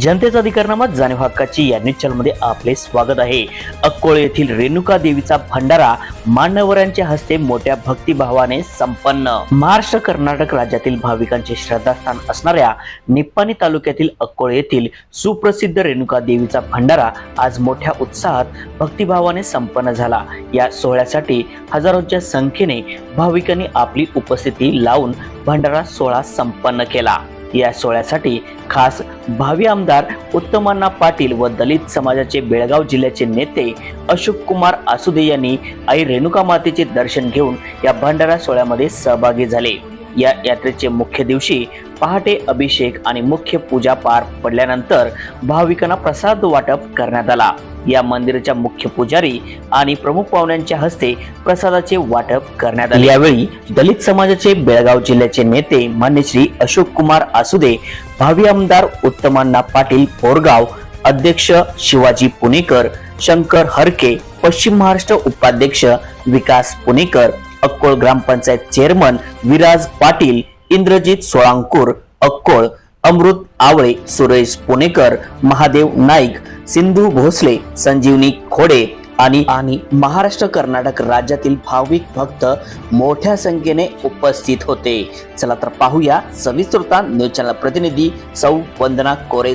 जनतेचा अधिकारनामा जाणीव हक्काची या न्यूज चॅनलमध्ये आपले स्वागत आहे. अक्कोळे येथील रेणुका देवीचा भंडारा मान्यवरांच्या हस्ते मोठ्या भक्तिभावाने संपन्न. महाराष्ट्र कर्नाटक राज्यातील भाविकांचे श्रद्धास्थान असणाऱ्या निप्पाणी तालुक्यातील अक्कोळे येथील सुप्रसिद्ध रेणुका देवीचा भंडारा आज मोठ्या उत्साहात भक्तिभावाने संपन्न झाला. या सोहळ्यासाठी हजारोंच्या संख्येने भाविकांनी आपली उपस्थिती लावून भंडारा सोहळा संपन्न केला. या सोहळ्यासाठी खास भावी आमदार उत्तमन्ना पाटील व दलित समाजाचे बेळगाव जिल्ह्याचे नेते अशोक कुमार आसुदे यांनी आई रेणुका मातेचे दर्शन घेऊन या भंडारा सोहळ्यामध्ये सहभागी झाले. या यात्रेचे मुख्य दिवशी पहाटे अभिषेक आणि मुख्य पूजा पार पडल्यानंतर भाविकांना प्रसाद वाटप करण्यात आला. या मंदिराच्या मुख्य पुजारी आणि प्रमुख पाहुण्यांच्या हस्ते प्रसादाचे वाटप करण्यात आले. यावेळी दलित समाजाचे बेळगाव जिल्ह्याचे नेते मान्य श्री अशोक कुमार आसुदे भावी आमदार उत्तमांना पाटील पोरगाव अध्यक्ष शिवाजी पुणेकर शंकर हरके पश्चिम महाराष्ट्र उपाध्यक्ष विकास पुणेकर अक्कोळ ग्रामपंचायत चेअरमन विराज पाटील इंद्रजित सोळांकूर अक्कोळ अमृत आवळे सुरेश पुणेकर महादेव नाईक सिंधू भोसले संजीवनी खोडे आणि आणि महाराष्ट्र कर्नाटक राज्यातील भाविक भक्त मोठ्या संख्येने उपस्थित होते. चला तर पाहूया सविस्तृता न्यूज चॅनल प्रतिनिधी सौ वंदना कोरे